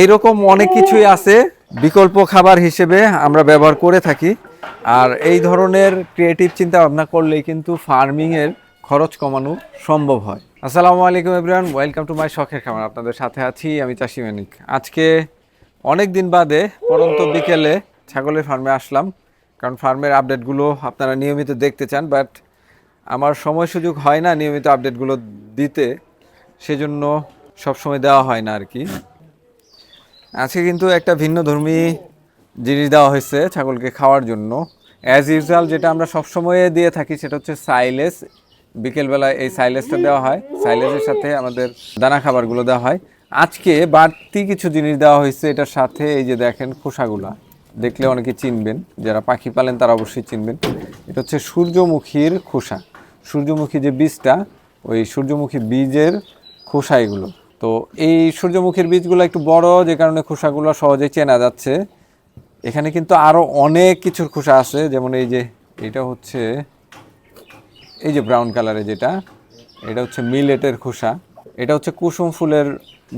এইরকম অনেক কিছুই আছে। বিকল্প খাবার হিসেবে আমরা ব্যবহার করে থাকি। আর এই ধরনের ক্রিয়েটিভ চিন্তা ভাবনা করলেই কিন্তু ফার্মিংয়ের খরচ কমানো সম্ভব হয়। আসসালামু আলাইকুম এভরিওয়ান ওয়েলকাম টু মাই শখের খামার। আপনাদের সাথে আছি আমি চাষি মানিক। আজকে অনেক দিন বাদে, পরন্ত বিকেলে ছাগলের ফার্মে আসলাম। কারণ ফার্মের আপডেটগুলো আপনারা নিয়মিত দেখতে চান বাট আমার সময় সুযোগ হয় না নিয়মিত আপডেটগুলো দিতে। সেজন্য সবসময় দেওয়া হয় না আর কি। আজকে কিন্তু একটা ভিন্ন ধর্মী জিনিস দেওয়া হয়েছে ছাগলকে খাওয়ার জন্য। অ্যাজ ইউজুয়াল যেটা আমরা সবসময় দিয়ে থাকি সেটা হচ্ছে সাইলেস। বিকেলবেলায় এই সাইলেসটা দেওয়া হয়। সাইলেসের সাথে আমাদের দানা খাবারগুলো দেওয়া হয়। আজকে বাড়তি কিছু জিনিস দেওয়া হয়েছে এটার সাথে এই যে দেখেন খোসাগুলা। দেখলে অনেকে চিনবেন, যারা পাখি পালেন তারা অবশ্যই চিনবেন। এটা হচ্ছে সূর্যমুখীর খোসা। সূর্যমুখী যে বীজটা, ওই সূর্যমুখী বীজের খোসা এগুলো। তো এই সূর্যমুখীর বীজগুলো একটু বড়, যে কারণে খোসাগুলো সহজে চেনা যাচ্ছে। এখানে কিন্তু আরও অনেক কিছুর খোসা আছে, যেমন এই যে, এটা হচ্ছে, এই যে ব্রাউন কালারে যেটা, এটা হচ্ছে মিলেটের খোসা, এটা হচ্ছে কুসুম ফুলের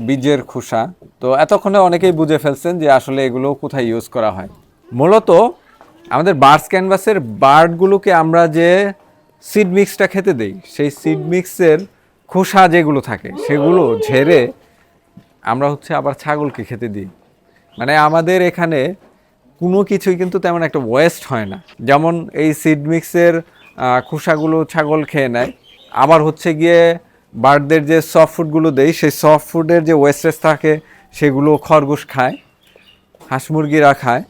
বীজের খোসা। তো এতক্ষণে অনেকেই বুঝে ফেলছেন যে আসলে এগুলো কোথায় ইউজ করা হয়। মূলত আমাদের বার্স ক্যানভাসের বার্ডগুলোকে আমরা যে সিড মিক্সটা খেতে দেই, সেই সিড মিক্সের খোসা যেগুলো থাকে, সেগুলো ঝেড়ে আমরা হচ্ছে আবার ছাগলকে খেতে দিই। মানে আমাদের এখানে কোনো কিছুই কিন্তু তেমন একটা ওয়েস্ট হয় না। যেমন এই সিড মিক্সের খোসাগুলো ছাগল খেয়ে নেয়। আবার হচ্ছে গিয়ে বার্ডদের যে সফট ফুডগুলো দেই, সেই সফট ফুডের যে ওয়েস্টেজ থাকে, সেগুলো খরগোশ খায়, হাঁস মুরগিরা খায়।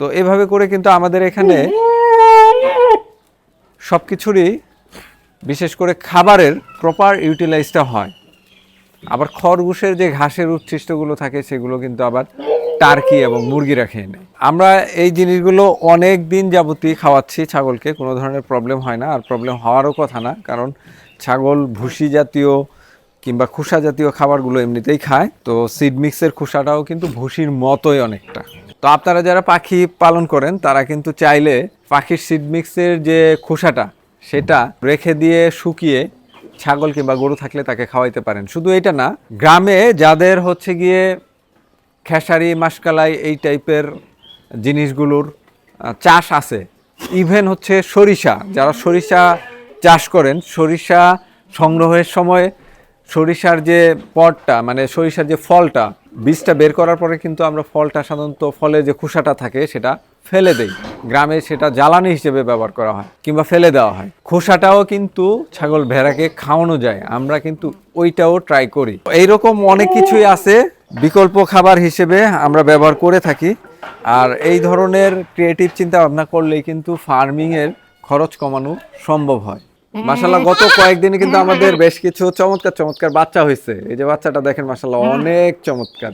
তো এভাবে করে কিন্তু আমাদের এখানে সব কিছুরই বিশেষ করে খাবারের প্রপার ইউটিলাইজটা হয়। আবার খরগোশের যে ঘাসের উচ্ছিষ্টগুলো থাকে, সেগুলো কিন্তু আবার টার্কি এবং মুরগিরা খেয়ে নেয়। আমরা এই জিনিসগুলো অনেক দিন যাবতই খাওয়াচ্ছি ছাগলকে, কোনো ধরনের প্রবলেম হয় না। আর প্রবলেম হওয়ারও কথা না, কারণ ছাগল ভুসি জাতীয় কিংবা খোসা জাতীয় খাবারগুলো এমনিতেই খায়। তো সিড মিক্সের খোসাটাও কিন্তু ভুসির মতোই অনেকটা। তো আপনারা যারা পাখি পালন করেন, তারা কিন্তু চাইলে পাখির সিড মিক্সের যে খোসাটা সেটা রেখে দিয়ে শুকিয়ে ছাগল কিংবা গরু থাকলে তাকে খাওয়াইতে পারেন। শুধু এটা না, গ্রামে যাদের হচ্ছে গিয়ে খেসারি, মাসকালাই এই টাইপের জিনিসগুলোর চাষ আছে ইভেন হচ্ছে সরিষা, যারা সরিষা চাষ করেন, সরিষা সংগ্রহের সময় সরিষার যে পটটা মানে সরিষার যে ফলটা বীজটা বের করার পরে কিন্তু আমরা ফলটা সাধারণত ফলে যে খোসাটা থাকে সেটা ফেলে দেই। গ্রামে সেটা জ্বালানি হিসেবে ব্যবহার করা হয় কিংবা ফেলে দেওয়া হয়। খোসাটাও কিন্তু ছাগল ভেড়াকে খাওয়ানো যায়। আমরা কিন্তু ওইটাও ট্রাই করি। এইরকম অনেক কিছুই আছে বিকল্প খাবার হিসেবে আমরা ব্যবহার করে থাকি। আর এই ধরনের ক্রিয়েটিভ চিন্তা ভাবনা করলেই কিন্তু ফার্মিংয়ের খরচ কমানো সম্ভব হয়। মাসাল্লাহ গত কয়েকদিনে কিন্তু আমাদের বেশ কিছু চমৎকার চমৎকার বাচ্চা হয়েছে। এই যে বাচ্চাটা দেখেন মাসাল্লাহ অনেক চমৎকার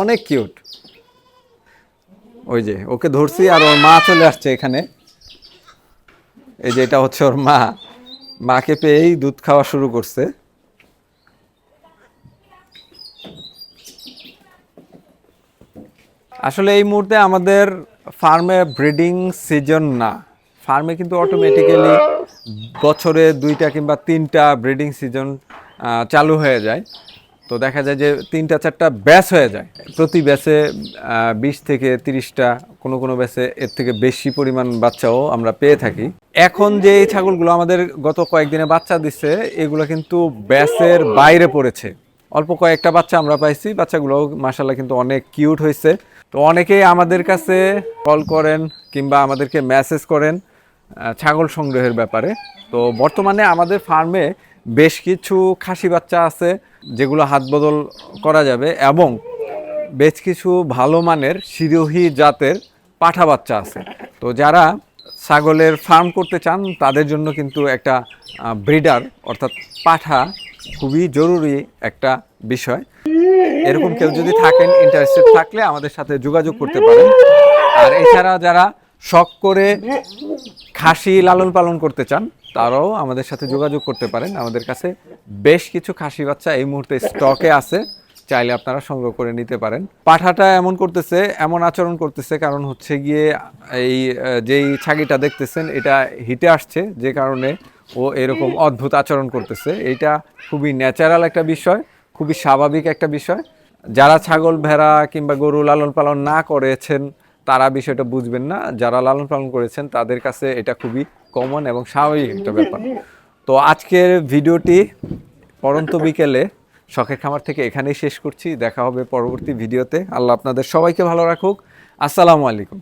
অনেক কিউট। ওই যে ওকে ধরছি আর ওর মা চলে আসছে এখানে। এই যে এটা হচ্ছে ওর মা। মাকে পেয়েই দুধ খাওয়া শুরু করছে। আসলে এই মুহূর্তে আমাদের ফার্মে ব্রিডিং সিজন না। ফার্মে কিন্তু অটোমেটিক্যালি বছরে দুইটা কিংবা তিনটা ব্রিডিং সিজন চালু হয়ে যায়। তো দেখা যায় যে তিনটা, চারটা ব্যাচ হয়ে যায়। প্রতি ব্যাচে বিশ থেকে তিরিশটা কোনো কোনো ব্যাচে এর থেকে বেশি পরিমাণ বাচ্চাও আমরা পেয়ে থাকি। এখন যে এই ছাগলগুলো আমাদের গত কয়েকদিনে বাচ্চা দিচ্ছে এগুলো কিন্তু ব্যাচের বাইরে পড়েছে। অল্প কয়েকটা বাচ্চা আমরা পাইছি বাচ্চাগুলো মাসাল্লাহ কিন্তু অনেক কিউট হয়েছে তো অনেকেই আমাদের কাছে কল করেন কিংবা আমাদেরকে মেসেজ করেন। ছাগল সংগ্রহের ব্যাপারে। তো বর্তমানে আমাদের ফার্মে বেশ কিছু খাসি বাচ্চা আছে যেগুলো হাত বদল করা যাবে এবং বেশ কিছু ভালো মানের সিরোহী জাতের পাঠা বাচ্চা আছে। তো যারা ছাগলের ফার্ম করতে চান, তাদের জন্য কিন্তু একটা ব্রিডার অর্থাৎ পাঠা খুবই জরুরি একটা বিষয়। এরকম কেউ যদি থাকেন ইন্টারেস্টেড থাকলে আমাদের সাথে যোগাযোগ করতে পারেন। আর এছাড়া যারা শখ করে খাসি লালন পালন করতে চান, তারাও আমাদের সাথে যোগাযোগ করতে পারেন। আমাদের কাছে বেশ কিছু খাসি বাচ্চা এই মুহূর্তে স্টকে আছে, চাইলে আপনারা সংগ্রহ করে নিতে পারেন। পাঠাটা এমন করতেছে, এমন আচরণ করতেছে, কারণ হচ্ছে গিয়ে এই যেই ছাগিটা দেখতেছেন, এটা হিটে আসছে, যে কারণে ও এরকম অদ্ভুত আচরণ করতেছে। এটা খুবই ন্যাচারাল একটা বিষয়, খুবই স্বাভাবিক একটা বিষয়। যারা ছাগল ভেড়া কিংবা গরু লালন পালন না করেছেন তারা বিষয়টা বুঝবেন না। যারা লালন পালন করেছেন, তাদের কাছে এটা খুবই কমন এবং স্বাভাবিক একটা ব্যাপার। তো আজকের ভিডিওটি পরন্ত বিকেলে শখের খামার থেকে এখানেই শেষ করছি। দেখা হবে পরবর্তী ভিডিওতে। আল্লাহ আপনাদের সবাইকে ভালো রাখুক। আসসালামু আলাইকুম।